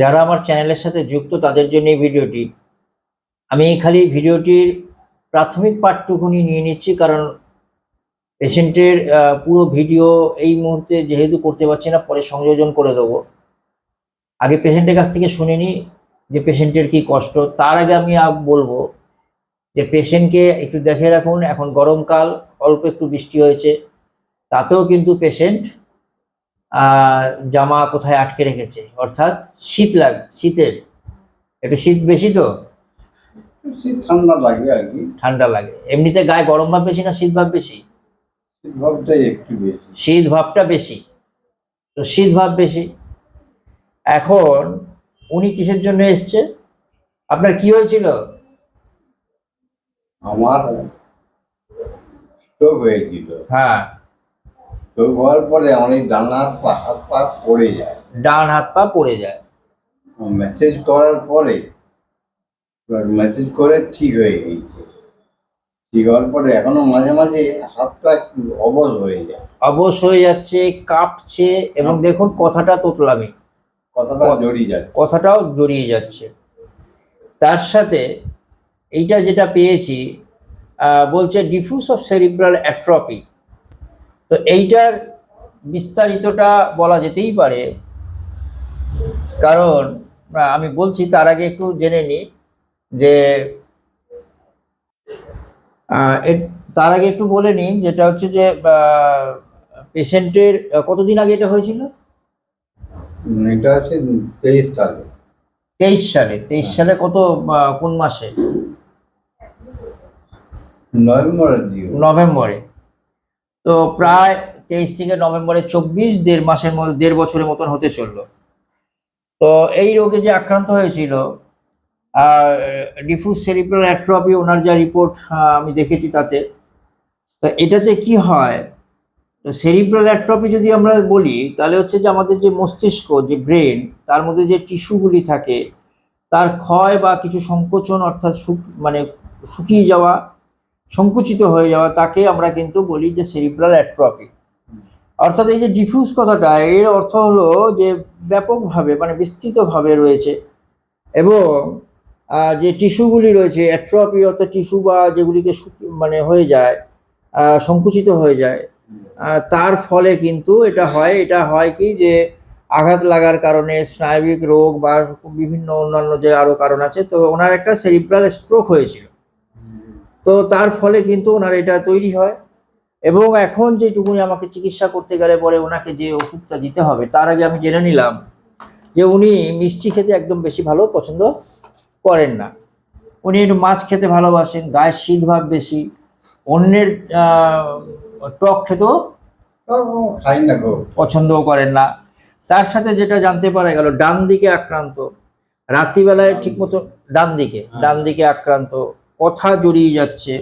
যারা আমার চ্যানেলের সাথে যুক্ত, তাদের জন্য এই ভিডিওটি। আমি খালি ভিডিওটির প্রাথমিক পাঠটুকুনি নিয়ে নিচ্ছি, কারণ পেশেন্টের পুরো ভিডিও এই মুহূর্তে যেহেতু করতে পারছি না, পরে সংযোজন করে দেবো। আগে পেশেন্টের কাছ থেকে শুনে নিই যে পেশেন্টের কি কষ্ট। তার আগে আমি বলব যে পেশেন্টকে একটু দেখে রাখুন, এখন গরমকাল, অল্প একটু বৃষ্টি হয়েছে, তাতেও কিন্তু পেশেন্ট জামা কোথায় আটকে রেখেছে? অর্থাৎ শীত লাগ শীতের। একটু শীত বেশি তো? শীত ঠান্ডা লাগে আর কি। ঠান্ডা লাগে। এমনিতে গায়ে গরম ভাব বেশি না শীত ভাব বেশি? শীত ভাবটাই একটু বেশি। শীত ভাবটা বেশি। তো শীত ভাব বেশি। এখন উনি কিসের জন্য এসছে? আপনার কি হয়েছিল? আমার স্ট্রোক হয়েছিল। হ্যাঁ। স্ট্রোক হওয়ার পরে এই ডানা হাত পা হাত পা পড়ে যায়। ডান হাত পা পড়ে যায়। মেসেজ করার পরে মেসেজ করে ঠিক হয়ে গেছে ঠিক হওয়ার পরে এখনও মাঝে মাঝে হাতটা একটু অবশ হয়ে যায়। অবশ হয়ে যাচ্ছে কাঁপছে এবং দেখুন কথাটা তোতলামি। কথাটা জড়িয়ে যায় কথাটাও জড়িয়ে যাচ্ছে। তার সাথে এইটা যেটা পেয়েছি বলছে ডিফিউজ অফ সেরিব্রাল অ্যাট্রপি তো এইটার বিস্তারিতটা বলা যেতেই পারে। কারণ আমি বলছি তার আগে একটু জেনে নিই যে তার আগে একটু বলে নিই যেটা হচ্ছে যে পেশেন্টের কতদিন আগে এটা হয়েছিল? এটা আছে তেইশ তারিখ। তেইশ সালে তেইশ সালে কত কোন মাসে? নভেম্বরের দিকে। নভেম্বরে। তো প্রায় তেইশ থেকে নভেম্বরে চব্বিশ দেড় মাসের মধ্যে, দেড় বছরের মতন হতে চলল। তো এই রোগে যে আক্রান্ত হয়েছিল ডিফিউজ সেরিব্রাল অ্যাট্রপি ওনার যা রিপোর্ট আমি দেখেছি তাতে, তো এটাতে কি হয়? তো সেরিব্রাল অ্যাট্রপি যদি আমরা বলি, তাহলে হচ্ছে যে আমাদের যে মস্তিষ্ক, যে ব্রেন তার মধ্যে যে টিস্যুগুলি থাকে, তার ক্ষয় বা কিছু সংকোচন অর্থাৎ মানে শুকিয়ে যাওয়া সংকুচিত হয়ে যাওয়া, তাকে আমরা কিন্তু বলি যে সেরিব্রাল অ্যাট্রপি অর্থাৎ এই যে ডিফিউজ কথাটা, এর অর্থ হলো যে ব্যাপকভাবে মানে বিস্তৃতভাবে রয়েছে এবং যে টিস্যুগুলি রয়েছে অ্যাট্রপি অর্থাৎ টিস্যু বা যেগুলিকে মানে হয়ে যায় সংকুচিত হয়ে যায় তার ফলে কিন্তু এটা হয় এটা হয় কি যে আঘাত লাগার কারণে, স্নায়বিক রোগ বা বিভিন্ন অন্যান্য যে আরও কারণ আছে, তো ওনার একটা সেরিব্রাল স্ট্রোক হয়েছিল। তো তার ফলে কিন্তু ওনার এটা তৈরি হয় এবং এখন যেটুকুনি আমাকে চিকিৎসা করতে গেলে পরে ওনাকে যে ওষুধটা দিতে হবে তার আগে আমি জেনে নিলাম যে উনি মিষ্টি খেতে একদম বেশি ভালো পছন্দ করেন না। উনি একটু মাছ খেতে ভালোবাসেন গায়ের শীত ভাব বেশি অন্যের টক খেতেও পছন্দও করেন না। তার সাথে যেটা জানতে পারা গেল ডান দিকে আক্রান্ত রাত্রিবেলায় ঠিক মতো ডান দিকে ডান দিকে আক্রান্ত কথা জড়িয়ে যাচ্ছে।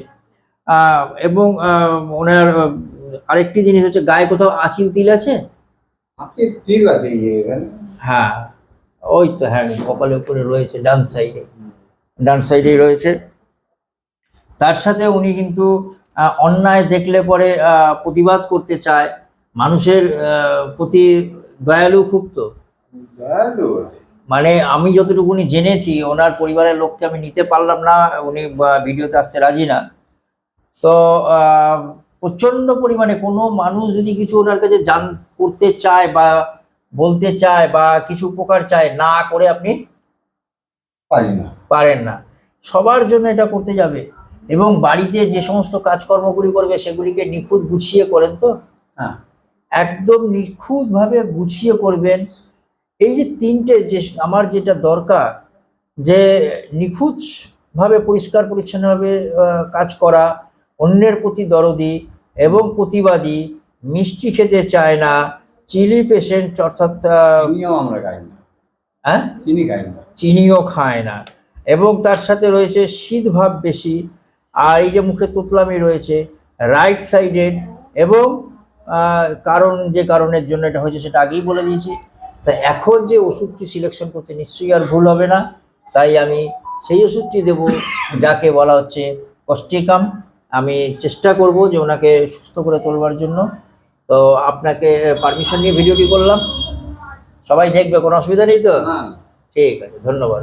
এবং ওনার আরেকটি জিনিস হচ্ছে গায়ে কোথাও আঁচিল তিল আছে? ঠিক আছে হ্যাঁ ওই তো হ্যাঁ কপালের উপরে রয়েছে ডান সাইডে। ডান সাইডেই রয়েছে। তার সাথে উনি কিন্তু অন্যায় দেখলে পরে প্রতিবাদ করতে চায়। মানুষের প্রতি দয়ালু খুব তো। দয়ালু। মানে আমি যতটুকুনি জেনেছি ওনার পরিবারের লোককে আমি নিতে পারলাম না উনি ভিডিওতে আসতে রাজি না। তো প্রচণ্ড পরিমাণে কোনো মানুষ যদি কিছু ওনার কাছে জান করতে চায় বা বলতে চায় বা কিছু উপকার চায় না করে আপনি পারেন না। পারেন না। সবার জন্য এটা করতে যাবে। এবং বাড়িতে যে সমস্ত কাজকর্মগুলি করবে সেগুলিকে নিখুঁত গুছিয়ে করেন তো? হ্যাঁ। একদম নিখুঁতভাবে গুছিয়ে করবেন। এই যে তিনটে যে আমার যেটা দরকার যে নিখুঁতভাবে পরিষ্কার পরিচ্ছন্নভাবে কাজ করা অন্যের প্রতি দরদি এবং প্রতিবাদী মিষ্টি খেতে চায় না চিলি পেশেন্ট অর্থাৎ চিনিও আমরা খাই না। হ্যাঁ? চিনি খাই না। চিনিও খায় না। এবং তার সাথে রয়েছে শীত ভাব বেশি আর এই যে মুখে তুতলামি রয়েছে রাইট সাইডেড এবং কারণ যে কারণের জন্য এটা হয়েছে সেটা আগেই বলে দিয়েছি। তা এখন যে ওষুধটি সিলেকশন করতে নিশ্চয়ই আর ভুল হবে না। তাই আমি সেই ওষুধটি দেব যাকে বলা হচ্ছে কস্টিকাম আমি চেষ্টা করব যে ওনাকে সুস্থ করে তোলবার জন্য। তো আপনাকে পারমিশন নিয়ে ভিডিওটি করলাম। সবাই দেখবে কোনো অসুবিধা নেই তো? ঠিক আছে ধন্যবাদ